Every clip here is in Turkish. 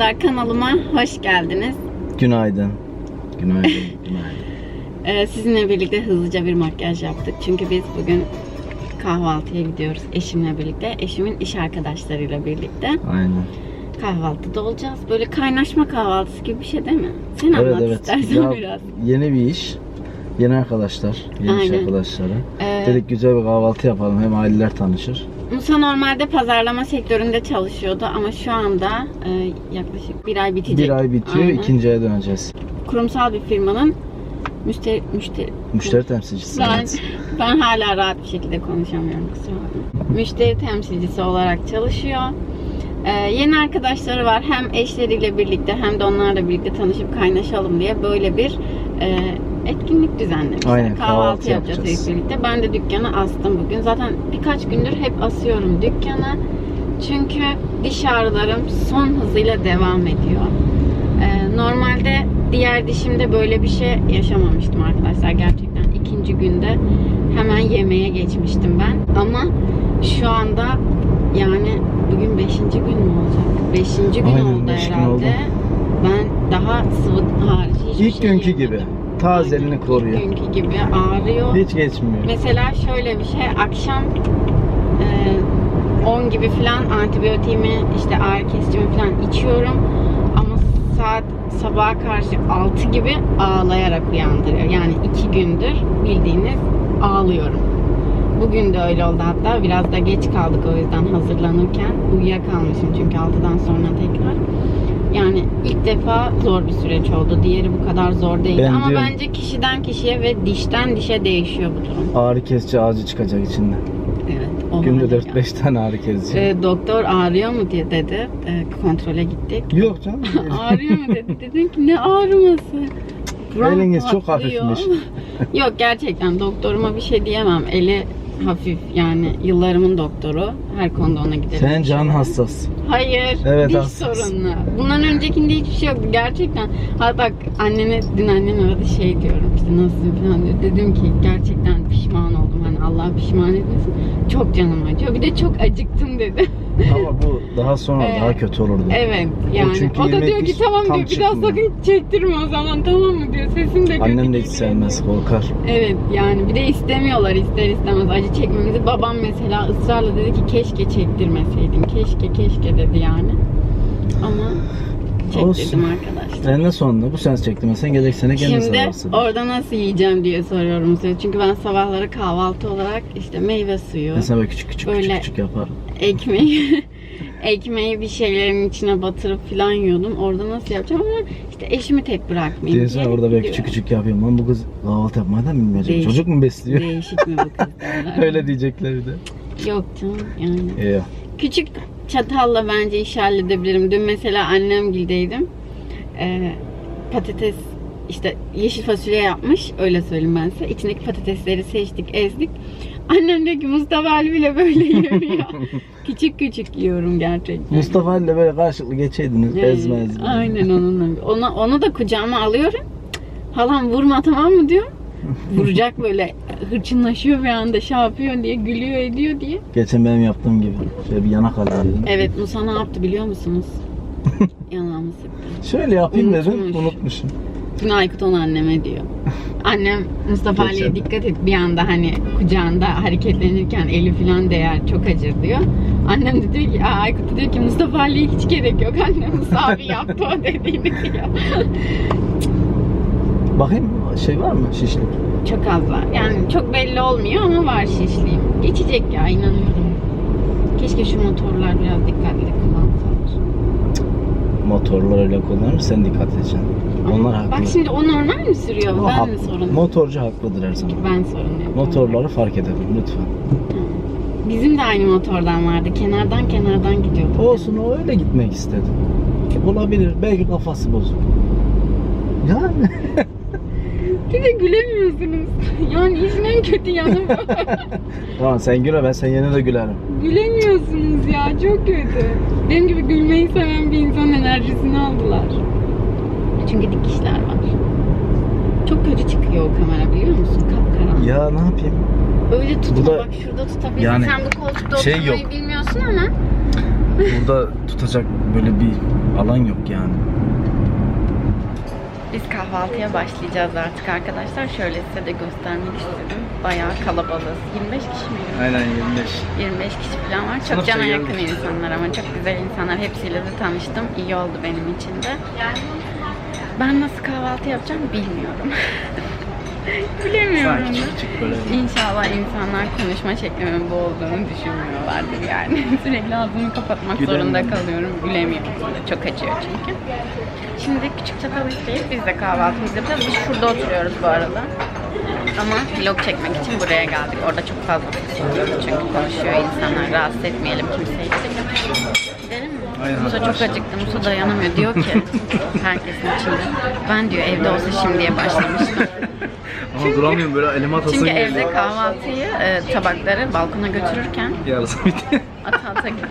arkadaşlar kanalıma hoş geldiniz. Günaydın. Günaydın. Günaydın. Ee, sizinle birlikte hızlıca bir makyaj yaptık. Çünkü biz bugün kahvaltıya gidiyoruz eşimle birlikte. Eşimin iş arkadaşlarıyla birlikte Aynen. kahvaltıda olacağız. Böyle kaynaşma kahvaltısı gibi bir şey değil mi? Sen Evet anlat evet. istersen Ya, biraz. yeni bir iş. Yeni arkadaşlar. Yeni iş Aynen. arkadaşları. Ee, Dedik güzel bir kahvaltı yapalım. Hem aileler tanışır. Musa normalde pazarlama sektöründe çalışıyordu ama şu anda e, yaklaşık bir ay bitecek. Bir ay bitiyor. Aynen. ikinci aya döneceğiz. Kurumsal bir firmanın müşteri, müşteri, Müşteri temsilcisi. Ben, evet. ben hala rahat bir şekilde konuşamıyorum kusura bakma. Müşteri temsilcisi olarak çalışıyor. Ee, yeni arkadaşları var. Hem eşleriyle birlikte hem de onlarla birlikte tanışıp kaynaşalım diye böyle bir e, etkinlik düzenlemişler. Aynen, kahvaltı, kahvaltı yapacağız yapacağız. hep birlikte. Ben de dükkanı astım bugün. Zaten birkaç gündür hep asıyorum dükkanı. Çünkü diş ağrılarım son hızıyla devam ediyor. Ee, normalde diğer dişimde böyle bir şey yaşamamıştım arkadaşlar. Gerçekten ikinci günde hemen yemeğe geçmiştim ben. Ama şu anda yani bugün beşinci gün mü olacak? Beşinci gün Aynen, oldu beş gün herhalde. oldu. Ben daha sıvı hariç hiçbir İlk şey günkü yemedim. gibi. Tazelini koruyor. Günkü gibi ağrıyor. Hiç geçmiyor. Mesela şöyle bir şey akşam e, 10 gibi falan antibiyotiğimi işte ağrı kesicimi falan içiyorum ama saat sabaha karşı 6 gibi ağlayarak uyandırıyor. Yani 2 gündür bildiğiniz ağlıyorum. Bugün de öyle oldu hatta biraz da geç kaldık o yüzden hazırlanırken uyuyakalmışım çünkü 6'dan sonra tekrar. Yani ilk defa zor bir süreç oldu. Diğeri bu kadar zor değildi Ben ama diyorum- bence kişiden kişiye ve dişten dişe değişiyor bu durum. Ağrı kesici ağacı çıkacak içinde. Evet. Günde hale 4-5 tane ağrı kesici. Ee, doktor ağrıyor mu diye dedi. Ee, kontrole gittik. Yok canım. ağrıyor mu dedi. Dedim ki ne ağrıması? Buram Eliniz çok hafifmiş. Yok gerçekten doktoruma bir şey diyemem. Eli hafif yani yıllarımın doktoru. Her konuda ona giderim. Sen can hassas. Hayır. Evet, diş hassas. sorunlu. Bundan öncekinde hiçbir şey yoktu gerçekten. Hatta annene dün annem aradı şey diyorum işte nasılsın falan diyor. Dedim ki gerçekten pişman oldum. Hani Allah pişman etmesin. Çok canım acıyor. Bir de çok acıktım dedi. Ama bu daha sonra Ee, daha kötü olurdu. Evet yani. çünkü O, da yemek diyor ki hiç tamam tam diyor bir daha çıkmıyor." sakın çektirme o zaman tamam mı diyor. Sesin de kötü Annem de hiç geliyor. sevmez, korkar. Evet yani bir de istemiyorlar ister istemez acı çekmemizi. Babam mesela ısrarla dedi ki keşke çektirmeseydin. Keşke keşke dedi yani. Ama çektirdim arkadaşlar. En sonunda bu sene çektirmesen gelecek sene gene Şimdi orada nasıl yiyeceğim diye soruyorum size. Çünkü ben sabahları kahvaltı olarak işte meyve suyu, Mesela böyle küçük küçük Böyle- küçük küçük yapar. ekmeği ekmeği bir şeylerin içine batırıp filan yiyordum. Orada nasıl yapacağım ama işte eşimi tek bırakmayayım Diyorsun diye orada böyle gidiyorum. küçük küçük yapıyorum. Lan bu kız kahvaltı yapmayı da mı bilmiyor? Çocuk mu besliyor? Değişik mi bu kız. Öyle diyecekler bir de. Yok canım yani. İyi. Küçük çatalla bence iş halledebilirim. Dün mesela annemgildeydim. Ee, patates işte yeşil fasulye yapmış. Öyle söyleyeyim ben size. İçindeki patatesleri seçtik, ezdik. Annem diyor ki Mustafa Ali bile böyle yiyor ya. küçük küçük yiyorum gerçekten. Mustafa ile böyle karşılıklı geçeydiniz. Evet, Ezme ezme. Aynen onunla. Ona, onu da kucağıma alıyorum. Halam vurma tamam mı diyor. Vuracak böyle hırçınlaşıyor bir anda şey yapıyor diye gülüyor ediyor diye. Geçen benim yaptığım gibi. Şöyle bir yanak dedim. Evet Musa ne yaptı biliyor musunuz? Yanağımı sıktı. Şöyle yapayım dedim. Unutmuş. Unutmuşum. Dün Aykut onu anneme diyor. Annem Mustafa Ali'ye dikkat et bir anda hani kucağında hareketlenirken eli falan değer çok acır diyor. Annem de diyor ki Aykut diyor ki Mustafa Ali'ye hiç gerek yok annem Musa abi yaptı o dediğini diyor. Bakayım şey var mı şişlik? Çok az var. Yani çok belli olmuyor ama var şişliğim. Geçecek ya inanıyorum. Keşke şu motorlar biraz dikkatli kullansalar. Motorlar öyle kullanır sen dikkat edeceksin. Onlar haklı. Bak şimdi o normal mi sürüyor? O ben hak- mi sorun? Motorcu haklıdır her zaman. Ben sorumluyum. Motorları fark edelim lütfen. Bizim de aynı motordan vardı. Kenardan kenardan gidiyordu. Olsun o öyle gitmek istedi. Olabilir. Belki kafası bozuk. Yani. Bir de gülemiyorsunuz. Yani işin en kötü yanı bu. tamam sen güle ben sen yine de gülerim. Gülemiyorsunuz ya çok kötü. Benim gibi gülmeyi seven bir insan enerjisini aldılar. Çünkü dikişler var. Çok kötü çıkıyor o kamera biliyor musun? Kapkaranlık. Ya ne yapayım? Öyle tutma Bu da- bak şurada tutabilirsin. yani Sen bu koltukta şey oturmayı yok. bilmiyorsun ama Burada tutacak böyle bir alan yok yani. Biz kahvaltıya başlayacağız artık arkadaşlar. Şöyle size de göstermek istedim. Bayağı kalabalığız. 25 kişi mi? Aynen 25. 25 kişi falan var. Çok Sınıfça cana geldik. yakın insanlar ama çok güzel insanlar. Hepsiyle de tanıştım. İyi oldu benim için de. Ben nasıl kahvaltı yapacağım bilmiyorum. Bilemiyorum. Sanki küçük küçük böyle. İnşallah insanlar konuşma şeklimin bu olduğunu düşünmüyorlardır yani. Sürekli ağzımı kapatmak Gülemiyorum. zorunda kalıyorum. Gülemiyorum. Çok acıyor çünkü. Şimdi küçük çatal isteyip biz de kahvaltımızı yapacağız. Biz şurada oturuyoruz bu arada. Ama vlog çekmek için buraya geldik. Orada çok fazla oluyor çünkü konuşuyor insanlar. Rahatsız etmeyelim kimseyi. Gidelim Musa çok acıktı. Musa dayanamıyor. Diyor ki herkesin içinde. Ben diyor evde olsa şimdiye başlamıştım. Ama duramıyorum böyle elime atasın Çünkü geliyor. evde kahvaltıyı, e, tabakları balkona götürürken Yarısı bitti. ata ata gidiyor.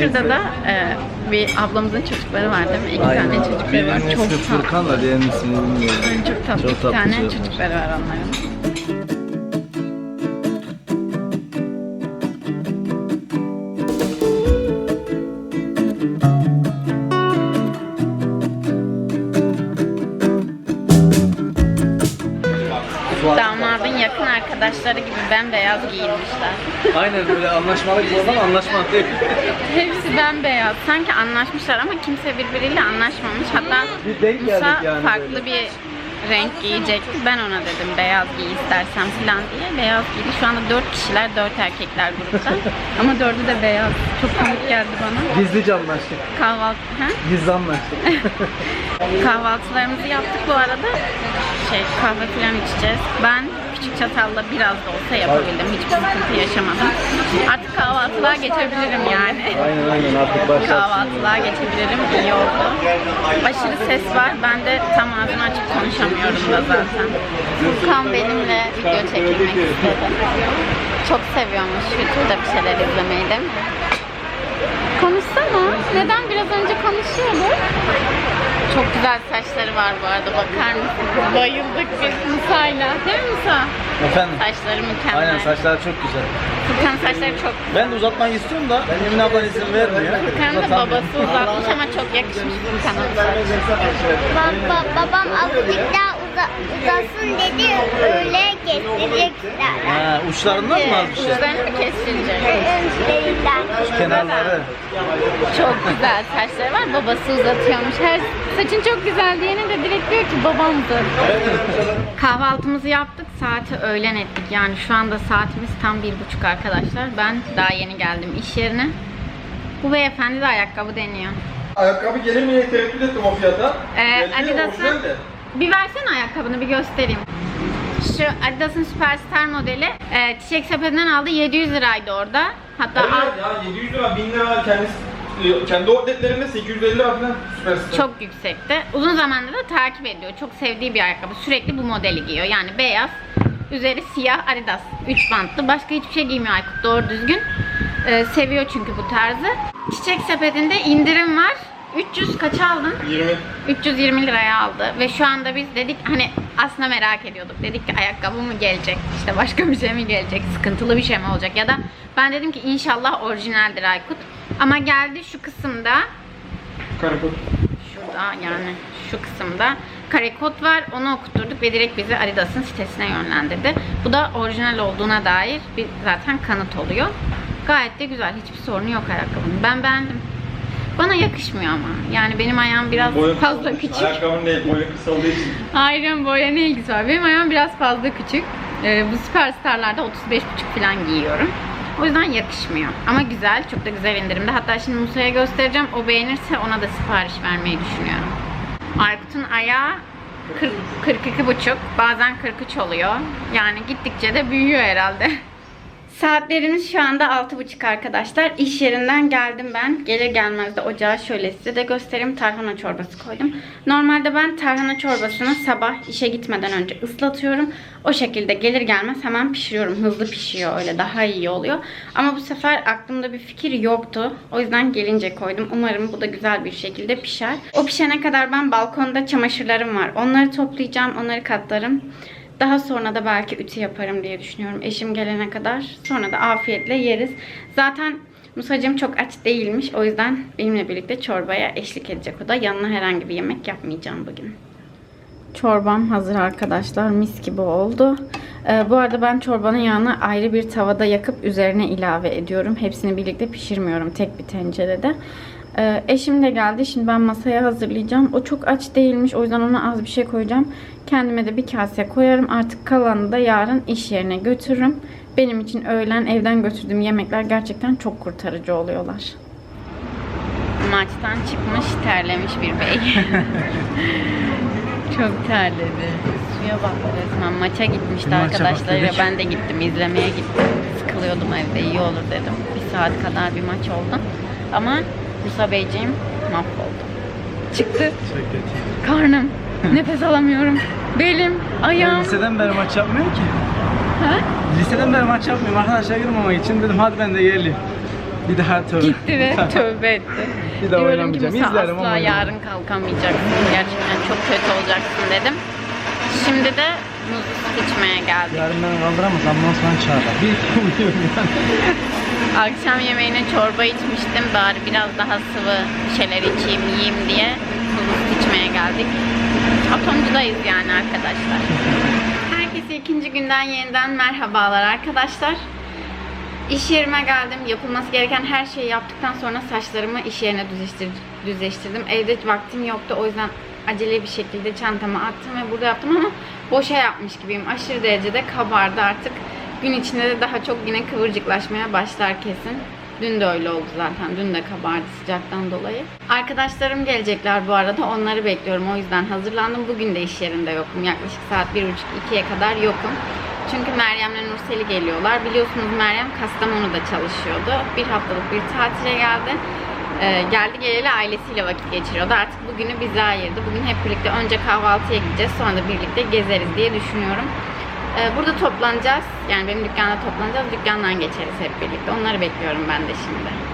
Şurada da e, bir ablamızın çocukları var değil mi? İki tane çocukları var. Çok tatlı. Furkan da diğerinin ismini bilmiyorum. Çok tatlı. Çok İki tatlı tane çocuklar. çocukları var onların. Bembeyaz giyinmişler. Aynen böyle anlaşmalı ama anlaşmalı değil. Hepsi bembeyaz. Sanki anlaşmışlar ama kimse birbiriyle anlaşmamış. Hatta Bir denk Musa geldik yani farklı böyle. bir renk giyecekti. Ben ona dedim beyaz giy istersen falan diye. Beyaz giydi. Şu anda dört kişiler, dört erkekler grupta. ama dördü de beyaz. Çok komik geldi bana. Gizlice anlaştık. Kahvaltı... Ha? Gizli anlaştık. Kahvaltılarımızı yaptık bu arada. Şey kahve falan içeceğiz. Ben küçük çatalla biraz da olsa yapabildim. Hiçbir sıkıntı yaşamadım. Artık kahvaltılığa geçebilirim yani. aynen aynen artık başlarsın. Kahvaltılığa geçebilirim. İyi oldu. Aşırı ses var. Ben de tam ağzımı açıp konuşamıyorum da zaten. Furkan benimle video çekilmek istedi. Çok seviyormuş YouTube'da bir şeyler izlemeyi değil mi? Konuşsana. Neden biraz önce konuşuyorduk? Çok güzel saçları var bu arada bakar mısınız? Bayıldık biz Musa'yla. Değil mi Musa? Efendim? Saçları mükemmel. Aynen saçlar çok güzel. Furkan'ın saçları çok Ben de uzatmayı istiyorum da ben Emin ablan izin vermiyor. Furkan'ın da babası uzatmış ama çok yakışmış Furkan'a. Baba, babam azıcık daha uzasın dedi öyle kestirecekler. Ha, uçlarından mı az bir şey? Uçlarını kesilecek. Önlerinden. Kenarları. Çok güzel saçları var. Babası uzatıyormuş. Her saçın çok güzel diyene de direkt diyor ki babam. Kahvaltımızı yaptık. Saati öğlen ettik. Yani şu anda saatimiz tam bir buçuk arkadaşlar. Ben daha yeni geldim iş yerine. Bu beyefendi de ayakkabı deniyor. Ayakkabı gelir mi diye tereddüt ettim o fiyata. Ee, Geldi, Adidas'ın orijinal de. Bir versene ayakkabını bir göstereyim. Şu Adidas'ın Superstar modeli e, Çiçek Sepeti'nden aldı 700 liraydı orada. Hatta Evet, al- ya 700 lira, 1000 lira kendisi e, kendi outletlerinde 850 lira falan süperstar. çok yüksekti. Uzun zamandır da takip ediyor. Çok sevdiği bir ayakkabı. Sürekli bu modeli giyiyor. Yani beyaz, üzeri siyah Adidas. 3 bantlı. Başka hiçbir şey giymiyor Aykut doğru düzgün. E, seviyor çünkü bu tarzı. Çiçek Sepeti'nde indirim var. 300 kaça aldın? 20. 320 liraya aldı ve şu anda biz dedik hani aslında merak ediyorduk. Dedik ki ayakkabı mı gelecek? işte başka bir şey mi gelecek? Sıkıntılı bir şey mi olacak? Ya da ben dedim ki inşallah orijinaldir Aykut. Ama geldi şu kısımda Karakol. şurada yani şu kısımda kare kod var. Onu okutturduk ve direkt bizi Adidas'ın sitesine yönlendirdi. Bu da orijinal olduğuna dair bir zaten kanıt oluyor. Gayet de güzel. Hiçbir sorunu yok ayakkabının. Ben beğendim. Bana yakışmıyor ama. Yani benim ayağım biraz Boyun fazla küçük. Ayakkabının değil, boyun kısa olduğu için. Aynen boya ne ilgisi var? Benim ayağım biraz fazla küçük. Ee, bu süperstarlarda 35,5 falan giyiyorum. O yüzden yakışmıyor. Ama güzel, çok da güzel indirimde. Hatta şimdi Musa'ya göstereceğim. O beğenirse ona da sipariş vermeyi düşünüyorum. Aykut'un ayağı 40, 42,5 bazen 43 oluyor. Yani gittikçe de büyüyor herhalde. Saatlerimiz şu anda 6.30 arkadaşlar. İş yerinden geldim ben. Gelir gelmez de ocağa şöyle size de göstereyim. Tarhana çorbası koydum. Normalde ben tarhana çorbasını sabah işe gitmeden önce ıslatıyorum. O şekilde gelir gelmez hemen pişiriyorum. Hızlı pişiyor öyle daha iyi oluyor. Ama bu sefer aklımda bir fikir yoktu. O yüzden gelince koydum. Umarım bu da güzel bir şekilde pişer. O pişene kadar ben balkonda çamaşırlarım var. Onları toplayacağım. Onları katlarım. Daha sonra da belki ütü yaparım diye düşünüyorum eşim gelene kadar. Sonra da afiyetle yeriz. Zaten Musacığım çok aç değilmiş. O yüzden benimle birlikte çorbaya eşlik edecek o da. Yanına herhangi bir yemek yapmayacağım bugün. Çorbam hazır arkadaşlar. Mis gibi oldu. Ee, bu arada ben çorbanın yağını ayrı bir tavada yakıp üzerine ilave ediyorum. Hepsini birlikte pişirmiyorum tek bir tencerede. Ee, eşim de geldi. Şimdi ben masaya hazırlayacağım. O çok aç değilmiş. O yüzden ona az bir şey koyacağım. Kendime de bir kase koyarım. Artık kalanını da yarın iş yerine götürürüm. Benim için öğlen evden götürdüğüm yemekler gerçekten çok kurtarıcı oluyorlar. Maçtan çıkmış terlemiş bir bey. çok terledi. Suya bak resmen. Maça gitmişti Maça arkadaşlarıyla. Ben de gittim. izlemeye gittim. Sıkılıyordum evde. iyi olur dedim. Bir saat kadar bir maç oldu. Ama Musa Beyciğim mahvoldu. Çıktı. Karnım. Nefes alamıyorum. Belim, ayağım. Liseden beri maç yapmıyorum ki. Ha? Liseden beri maç yapmıyorum. Arkadaşlar girmemek için dedim hadi ben de geleyim. Bir daha tövbe. Gitti ve tövbe etti. Bir daha Diyorum ki oynamayacağım. Musa İzlerim asla ama yarın kalkamayacaksın. Gerçekten çok kötü olacaksın dedim. Şimdi de muz içmeye geldik. Yarın beni kaldıramaz. Ambulansman çağırır. Bir iki uyuyorum yani. Akşam yemeğine çorba içmiştim. Bari biraz daha sıvı şeyler içeyim, yiyeyim diye muz içmeye geldik. Atomcudayız yani arkadaşlar. Herkese ikinci günden yeniden merhabalar arkadaşlar. İş yerime geldim. Yapılması gereken her şeyi yaptıktan sonra saçlarımı iş yerine düzleştir- düzleştirdim. Evde vaktim yoktu. O yüzden acele bir şekilde çantama attım ve burada yaptım ama boşa yapmış gibiyim. Aşırı derecede kabardı artık. Gün içinde de daha çok yine kıvırcıklaşmaya başlar kesin. Dün de öyle oldu zaten. Dün de kabardı sıcaktan dolayı. Arkadaşlarım gelecekler bu arada. Onları bekliyorum. O yüzden hazırlandım. Bugün de iş yerinde yokum. Yaklaşık saat 1.30-2'ye kadar yokum. Çünkü Meryem'le Nurseli geliyorlar. Biliyorsunuz Meryem Kastamonu'da çalışıyordu. Bir haftalık bir tatile geldi. Ee, geldi geleli ailesiyle vakit geçiriyordu. Artık bugünü bize ayırdı. Bugün hep birlikte önce kahvaltıya gideceğiz. Sonra da birlikte gezeriz diye düşünüyorum. Ee, burada toplanacağız. Yani benim dükkanda toplanacağız. Dükkandan geçeriz hep birlikte. Onları bekliyorum ben de şimdi.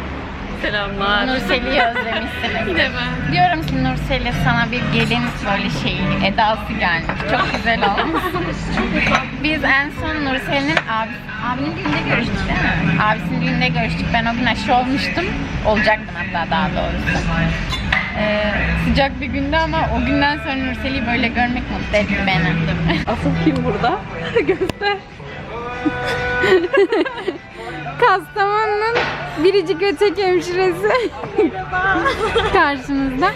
Selamlar. Nurseli'yi özlemişsiniz. Yine ben. Diyorum ki Nurseli sana bir gelin böyle şey edası gelmiş. Çok güzel olmuşsun. Biz en son Nurseli'nin abi, abinin düğünde görüştük değil mi? Abisinin düğünde görüştük. Ben o gün aşı olmuştum. Olacaktım hatta daha doğrusu. Ee, sıcak bir gündü ama o günden sonra Nurseli'yi böyle görmek mutlu etti beni. Asıl kim burada? Göster. Kastamonu'nun biricik ötek hemşiresi karşımızda.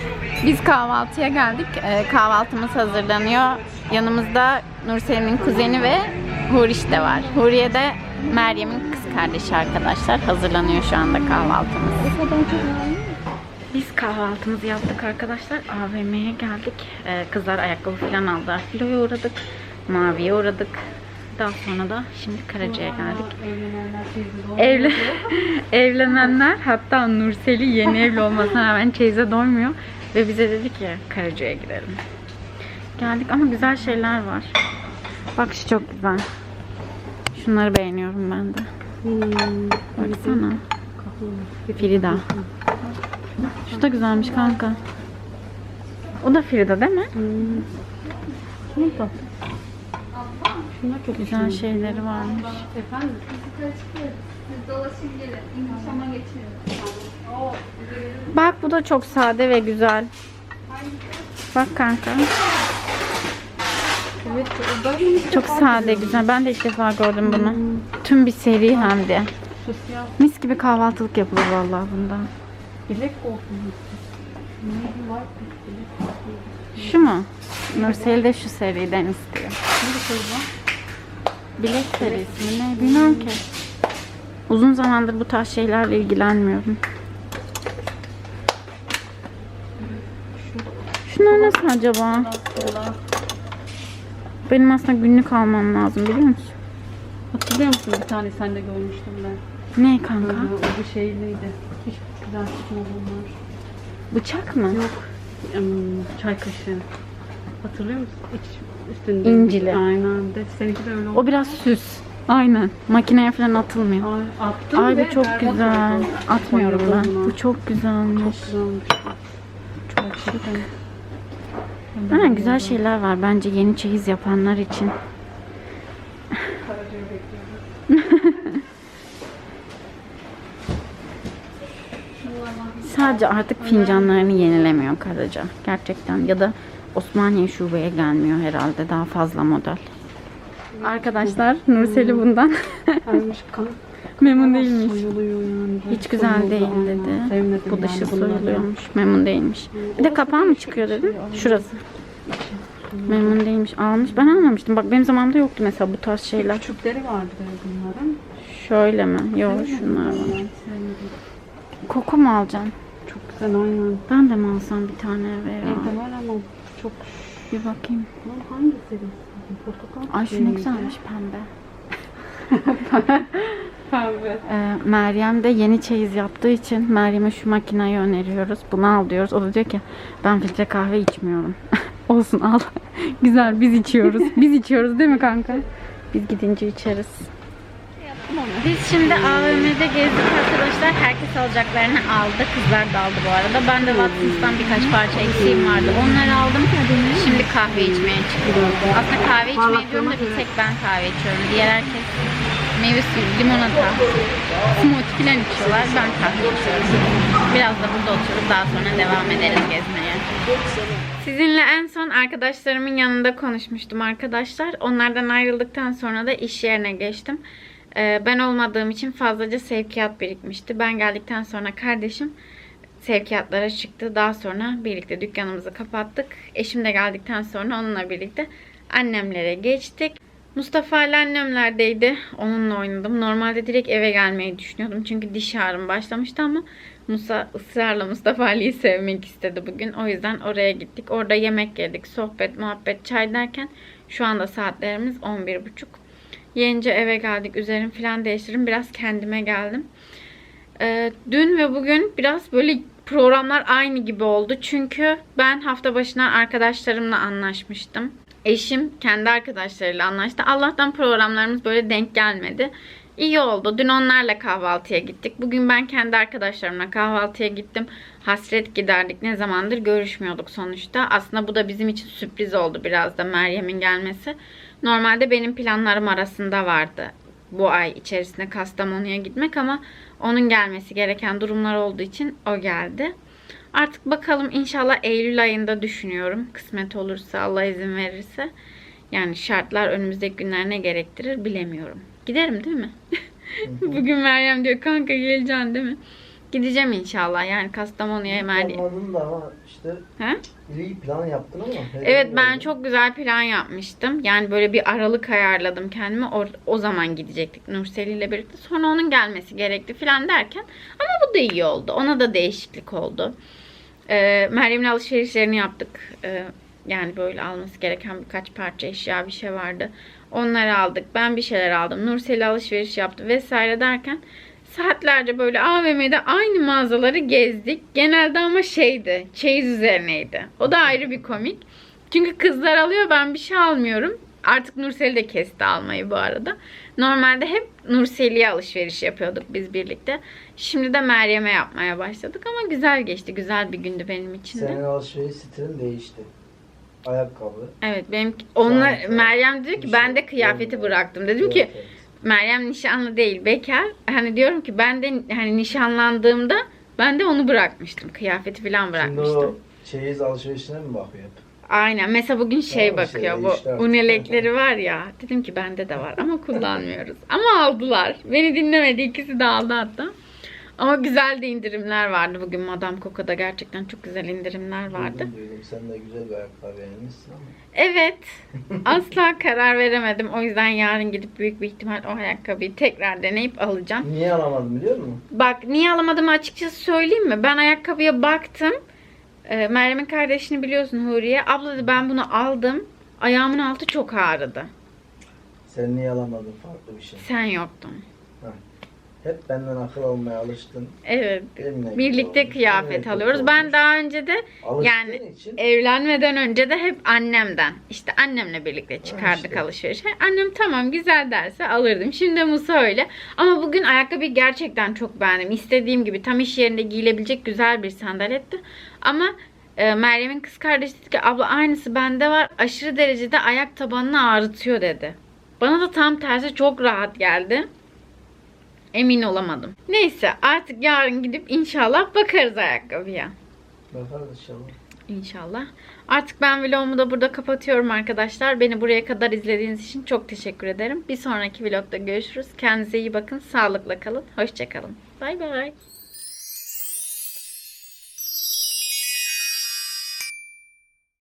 Biz kahvaltıya geldik. Ee, kahvaltımız hazırlanıyor. Yanımızda Nursel'in kuzeni ve Huriş de var. Huriye de Meryem'in kız kardeşi arkadaşlar. Hazırlanıyor şu anda kahvaltımız. Biz kahvaltımızı yaptık arkadaşlar. AVM'ye geldik. Ee, kızlar ayakkabı falan aldılar. Filo'ya uğradık. Mavi'ye uğradık. Daha sonra da şimdi Karaca'ya geldik. Evle evlenenler hatta Nurseli yeni evli olmasına rağmen çeyize doymuyor. Ve bize dedi ki Karaca'ya girelim. Geldik ama güzel şeyler var. Bak şu çok güzel. Şunları beğeniyorum ben de. Baksana. Frida. Şu da güzelmiş kanka. O da Frida değil mi? Şunlar çok Güzel şeyleri varmış. Efendim? Bak bu da çok sade ve güzel. Bak kanka. Evet. Çok sade güzel. Ben de ilk defa gördüm bunu. Tüm bir seri hem de. Mis gibi kahvaltılık yapılır vallahi bundan. bilek? Şu mu? Nursel de şu seriden istiyor. Ne bu? Bilek serisi mi ne bilmiyorum ki. Uzun zamandır bu tarz şeylerle ilgilenmiyorum. Şunlar nasıl acaba? Benim aslında günlük almam lazım biliyor musun? Hatırlıyor musun bir tane sende görmüştüm ben. Ne kanka? Böyle o bir şeyliydi. Hiç güzel çıkmadı onlar. Bıçak mı? Yok. Hmm, çay kaşığı. Hatırlıyor musun? İç üstünde. İncili. Aynen. De, seninki de öyle oldu. O biraz süs. Aynen. Makineye falan atılmıyor. Ay, attım Ay bu çok güzel. oldu. Atmıyorum ben. Bu çok güzelmiş. Çok güzelmiş. Çok gerçekten. Ha, güzel şeyler var bence yeni çeyiz yapanlar için. Sadece artık fincanlarını yenilemiyor Karaca. Gerçekten. Ya da Osmaniye şubeye gelmiyor herhalde. Daha fazla model. Arkadaşlar Nurseli bundan memnun değilmiş. Hiç güzel değil dedi. Bu dışı soyuluyormuş. Memnun değilmiş. Bir de kapağı mı çıkıyor dedi. Şurası. Memnun değilmiş. Almış. Ben almamıştım. Bak benim zamanımda yoktu mesela bu tarz şeyler. Küçükleri vardı bunların. Şöyle mi? Yok şunlar var. Koku mu alacaksın? Çok güzel aynen. Ben de mi alsam bir tane eve ya? Evde var ama çok... Bir bakayım. Lan hangisi? Portakal. Ay şu ne güzelmiş pembe. Pembe. Ee, Meryem de yeni çeyiz yaptığı için Meryem'e şu makineyi öneriyoruz. Bunu al diyoruz. O da diyor ki ben filtre kahve içmiyorum. Olsun al. Güzel biz içiyoruz. Biz içiyoruz değil mi kanka? Biz gidince içeriz. Biz şimdi AVM'de gezdik arkadaşlar. Herkes alacaklarını aldı. Kızlar da aldı bu arada. Ben de Watsons'tan birkaç parça eksiğim vardı. Onları aldım. Şimdi kahve içmeye çıkıyorum. Aslında kahve içmeye diyorum da bir tek ben kahve içiyorum. Diğer herkes meyve suyu, limonata, smoothie falan içiyorlar. Ben kahve içiyorum. Biraz da burada oturup daha sonra devam ederiz gezmeye. Sizinle en son arkadaşlarımın yanında konuşmuştum arkadaşlar. Onlardan ayrıldıktan sonra da iş yerine geçtim. Ee, ben olmadığım için fazlaca sevkiyat birikmişti. Ben geldikten sonra kardeşim sevkiyatlara çıktı. Daha sonra birlikte dükkanımızı kapattık. Eşim de geldikten sonra onunla birlikte annemlere geçtik. Mustafa ile annemlerdeydi. Onunla oynadım. Normalde direkt eve gelmeyi düşünüyordum. Çünkü diş ağrım başlamıştı ama Musa ısrarla Mustafa Ali'yi sevmek istedi bugün. O yüzden oraya gittik. Orada yemek yedik. Sohbet, muhabbet, çay derken şu anda saatlerimiz 11.30. Yenice eve geldik. Üzerim falan değiştirdim. Biraz kendime geldim. Ee, dün ve bugün biraz böyle programlar aynı gibi oldu. Çünkü ben hafta başına arkadaşlarımla anlaşmıştım. Eşim kendi arkadaşlarıyla anlaştı. Allah'tan programlarımız böyle denk gelmedi. İyi oldu. Dün onlarla kahvaltıya gittik. Bugün ben kendi arkadaşlarımla kahvaltıya gittim. Hasret giderdik. Ne zamandır görüşmüyorduk sonuçta. Aslında bu da bizim için sürpriz oldu biraz da Meryem'in gelmesi. Normalde benim planlarım arasında vardı bu ay içerisinde Kastamonu'ya gitmek ama onun gelmesi gereken durumlar olduğu için o geldi. Artık bakalım inşallah Eylül ayında düşünüyorum. Kısmet olursa Allah izin verirse. Yani şartlar önümüzdeki günler ne gerektirir bilemiyorum. Giderim değil mi? Bugün Meryem diyor kanka geleceksin değil mi? Gideceğim inşallah yani Kastamonu'ya Meryem. Anladın da ama işte He? iyi plan yaptın ama. Evet ben çok güzel plan yapmıştım. Yani böyle bir aralık ayarladım kendime. O, o zaman gidecektik Nurseli ile birlikte. Sonra onun gelmesi gerekti falan derken. Ama bu da iyi oldu. Ona da değişiklik oldu. Ee, Meryem'le alışverişlerini yaptık. Ee, yani böyle alması gereken birkaç parça eşya bir şey vardı. Onları aldık. Ben bir şeyler aldım. Nurseli alışveriş yaptı vesaire derken saatlerce böyle AVM'de aynı mağazaları gezdik. Genelde ama şeydi, çeyiz üzerineydi. O da ayrı bir komik. Çünkü kızlar alıyor ben bir şey almıyorum. Artık Nurseli de kesti almayı bu arada. Normalde hep Nurseli'ye alışveriş yapıyorduk biz birlikte. Şimdi de Meryem'e yapmaya başladık ama güzel geçti. Güzel bir gündü benim için de. Senin alışveriş stilin değişti. Ayakkabı. Evet benim onlar Meryem diyor ki ben de tişört, kıyafeti bıraktım. Dedim ki kıyafet. Meryem nişanlı değil, bekar. Hani diyorum ki ben de hani nişanlandığımda ben de onu bırakmıştım. Kıyafeti falan Şimdi bırakmıştım. o çeyiz alışverişine mi bakıyor hep? Aynen. Mesela bugün şey Tamam işte, bakıyor. değişti Bu artık. unelekleri var ya. Dedim ki bende de var ama kullanmıyoruz. ama aldılar. Beni dinlemedi. İkisi de aldı hatta. Ama güzel de indirimler vardı bugün Madame Coco'da. Gerçekten çok güzel indirimler vardı. Duydum duydum. Sen de güzel bir ayakkabı beğenmişsin ama. Evet. Asla karar veremedim. O yüzden yarın gidip büyük bir ihtimal o ayakkabıyı tekrar deneyip alacağım. Niye alamadım biliyor musun? Bak niye alamadığımı açıkçası söyleyeyim mi? Ben ayakkabıya baktım. Ee, Meryem'in kardeşini biliyorsun Huriye. Abla dedi ben bunu aldım. Ayağımın altı çok ağrıdı. Sen niye alamadın farklı bir şey? Sen yoktun. Hep benden akıl almaya alıştın. Evet. Benimle Birlikte kıyafet benimle alıyoruz. Ben daha önce de Alıştığın yani için evlenmeden önce de hep annemden. işte annemle birlikte çıkardık işte. alışverişe. Annem tamam güzel derse alırdım. Şimdi Musa öyle. Ama bugün ayakkabıyı gerçekten çok beğendim. İstediğim gibi tam iş yerinde giyilebilecek güzel bir sandaletti. Ama e, Meryem'in kız kardeşi dedi ki abla aynısı bende var. Aşırı derecede ayak tabanını ağrıtıyor dedi. Bana da tam tersi çok rahat geldi. Emin olamadım. Neyse artık yarın gidip inşallah bakarız ayakkabıya. Bakarız inşallah. İnşallah. Artık ben vlogumu da burada kapatıyorum arkadaşlar. Beni buraya kadar izlediğiniz için çok teşekkür ederim. Bir sonraki vlogda görüşürüz. Kendinize iyi bakın. Sağlıkla kalın. Hoşçakalın. Bay bay.